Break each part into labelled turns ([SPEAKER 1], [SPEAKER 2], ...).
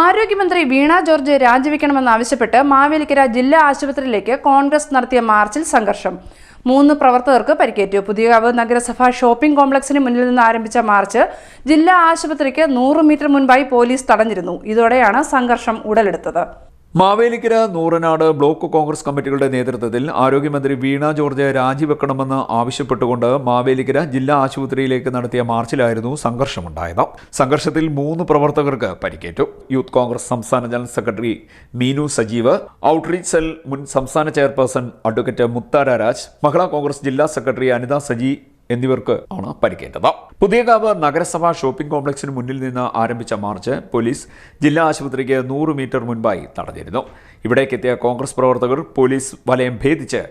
[SPEAKER 1] ആരോഗ്യമന്ത്രി വീണ ജോർജ് രാജിവെക്കണമെന്നാവശ്യപ്പെട്ട് മാവേലിക്കര ജില്ലാ ആശുപത്രിയിലേക്ക് കോൺഗ്രസ് നടത്തിയ മാർച്ചിൽ സംഘർഷം. മൂന്ന് പ്രവർത്തകർക്ക് പരിക്കേറ്റു. പുതിയകാവ് നഗരസഭ ഷോപ്പിംഗ് കോംപ്ലക്സിന് മുന്നിൽ നിന്ന് ആരംഭിച്ച മാർച്ച് ജില്ലാ ആശുപത്രിക്ക് നൂറ് മീറ്റർ മുൻപായി പോലീസ് തടഞ്ഞിരുന്നു. ഇതോടെയാണ് സംഘർഷം ഉടലെടുത്തത്.
[SPEAKER 2] മാവേലിക്കര നൂറനാട് ബ്ലോക്ക് കോൺഗ്രസ് കമ്മിറ്റികളുടെ നേതൃത്വത്തിൽ ആരോഗ്യമന്ത്രി വീണ ജോർജ് രാജിവെക്കണമെന്ന് ആവശ്യപ്പെട്ടുകൊണ്ട് മാവേലിക്കര ജില്ലാ ആശുപത്രിയിലേക്ക് നടത്തിയ മാർച്ചിലായിരുന്നു സംഘർഷമുണ്ടായത്. സംഘർഷത്തിൽ മൂന്ന് പ്രവർത്തകർക്ക് പരിക്കേറ്റു. യൂത്ത് കോൺഗ്രസ് സംസ്ഥാന general secretary Meenu Sajeev outreach cell മുൻ സംസ്ഥാന ചെയർപേഴ്സൺ അഡ്വക്കേറ്റ് മുത്താര രാജ് മഹിളാ കോൺഗ്രസ് ജില്ലാ സെക്രട്ടറി അനിത സജി എന്നിവർക്ക് ആണ് പരിക്കേറ്റത്. പുതിയകാവ് നഗരസഭാ ഷോപ്പിംഗ് കോംപ്ലക്സിന് മുന്നിൽ നിന്ന് ആരംഭിച്ച മാർച്ച് പോലീസ് ജില്ലാ ആശുപത്രിക്ക് നൂറ് മീറ്റർ മുൻപായി തടഞ്ഞിരുന്നു. ഇവിടേക്കെത്തിയ കോൺഗ്രസ് പ്രവർത്തകർ പോലീസ് വലയം ഭേദിച്ച്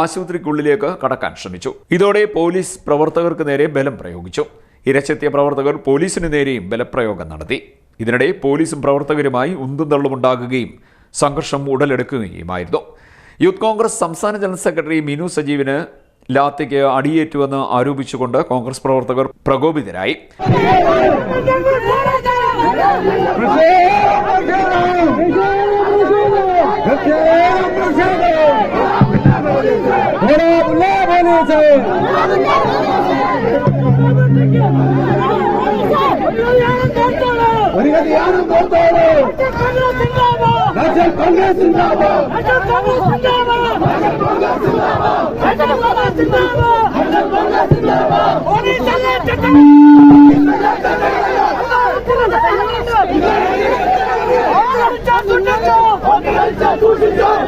[SPEAKER 2] ആശുപത്രിക്കുള്ളിലേക്ക് കടക്കാൻ ശ്രമിച്ചു. ഇതോടെ പോലീസ് പ്രവർത്തകർക്ക് നേരെ ബലം പ്രയോഗിച്ചു. ഇരച്ചെത്തിയ പ്രവർത്തകർ പോലീസിന് നേരെയും ബലപ്രയോഗം നടത്തി. ഇതിനിടെ പോലീസും പ്രവർത്തകരുമായി ഉന്തും തള്ളുമുണ്ടാകുകയും സംഘർഷം ഉടലെടുക്കുകയുമായിരുന്നു. യൂത്ത് കോൺഗ്രസ് സംസ്ഥാന ജനറൽ സെക്രട്ടറി മിനു സജീവിന് ലാത്തിക്ക് അടിയേറ്റുവെന്ന് ആരോപിച്ചുകൊണ്ട് കോൺഗ്രസ് പ്രവർത്തകർ പ്രകോപിതരായി.
[SPEAKER 3] കോൺഗ്രസ്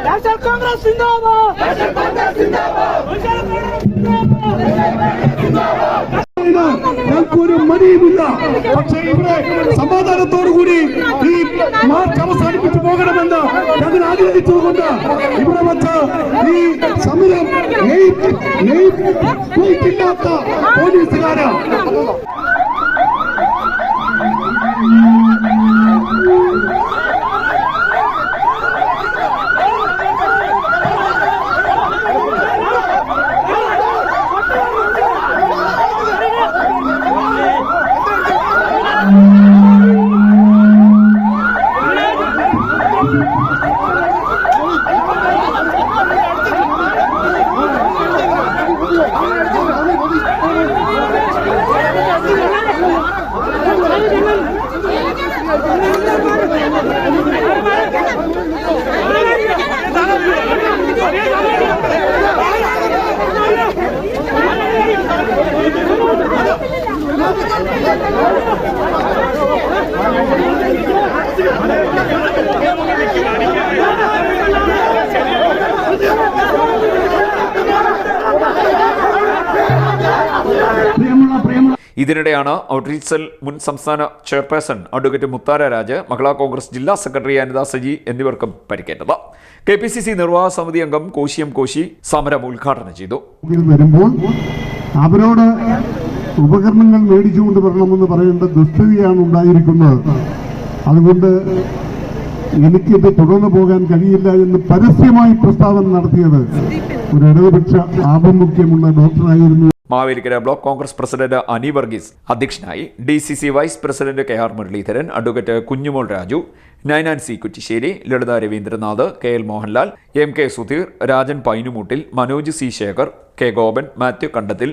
[SPEAKER 4] നാഷണൽ കോൺഗ്രസ്
[SPEAKER 3] ഞങ്ങൾക്കൊരു മടിയുമില്ല. പക്ഷേ ഇവിടെ സമാധാനത്തോടുകൂടി ഈ മാർച്ച് അവസാനിപ്പിച്ചു പോകണമെന്ന് नहीं कोई किडनैप था पुलिस वाला
[SPEAKER 2] ഇതിനിടെയാണ് ഔട്ട്റീച്ച് സെൽ മുൻ സംസ്ഥാന ചെയർപേഴ്സൺ അഡ്വക്കേറ്റ് മുത്താര രാജ് മഹിളാ കോൺഗ്രസ് ജില്ലാ സെക്രട്ടറി അനിത സജി എന്നിവർക്കും പരിക്കേറ്റത്. കെ പി സി സി നിർവാഹക സമിതി അംഗം കോശിയം കോശി സമരം ഉദ്ഘാടനം ചെയ്തു.
[SPEAKER 5] വരുമ്പോൾ അവരോട് ഉപകരണങ്ങൾ മേടിച്ചുകൊണ്ട് വരണമെന്ന് പറയേണ്ട ദുസ്ഥിതിയാണ് ഉണ്ടായിരിക്കുന്നത്. അതുകൊണ്ട് എനിക്കിത് തുടർന്നു പോകാൻ കഴിയില്ല എന്ന് പരസ്യമായി പ്രസ്താവന നടത്തിയത് ഒരു ഇടതുപക്ഷ ആഭിമുഖ്യമുള്ള ഡോക്ടറായിരുന്നു
[SPEAKER 2] മാവേലിക്കര ബ്ലോക്ക് കോൺഗ്രസ് പ്രസിഡന്റ് അനി വർഗീസ് അധ്യക്ഷനായി D C C vice president K R Muraleedharan advocate Kunjumol Raju Ninan C Kuttissery Lalitha Ravindranath K L Mohanlal M K Sudheer Rajan Painumoottil Manoj C Sekhar K Gopan Mathew Kandathil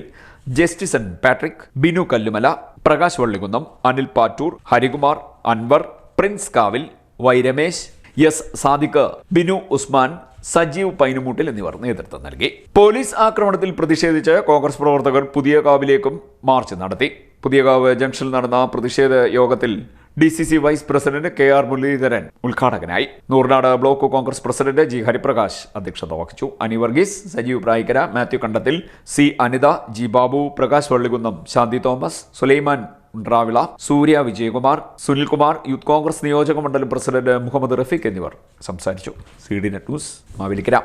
[SPEAKER 2] Justison Patrick Binu Kallumala Prakash Vallikunnam Anil Pattoor Harikumar Anwar Prince Kavil Vairamesh S Sadiq Binu Usman Sajeev Painumoottil എന്നിവർ നേതൃത്വം നൽകി. Police ആക്രമണത്തിൽ പ്രതിഷേധിച്ച് കോൺഗ്രസ് പ്രവർത്തകർ പുതിയ കാവിലേക്കും March നടത്തി. പുതിയകാവ് ജംഗ്ഷനിൽ നടന്ന പ്രതിഷേധ യോഗത്തിൽ D C C vice president K R Muraleedharan ഉദ്ഘാടകനായി. Nooranad block Congress president G Hariprakash അധ്യക്ഷത വഹിച്ചു. Ani Varghese Sajeev Prayikkara Mathew Kandathil C Anitha G Babu Prakash Vallikunnam Shanthi Thomas Sulaiman Undravila Surya Vijayakumar Sunilkumar youth Congress നിയോജക മണ്ഡലം president Muhammad Rafeeq എന്നിവർ സംസാരിച്ചു. C D net news Mavelikkara.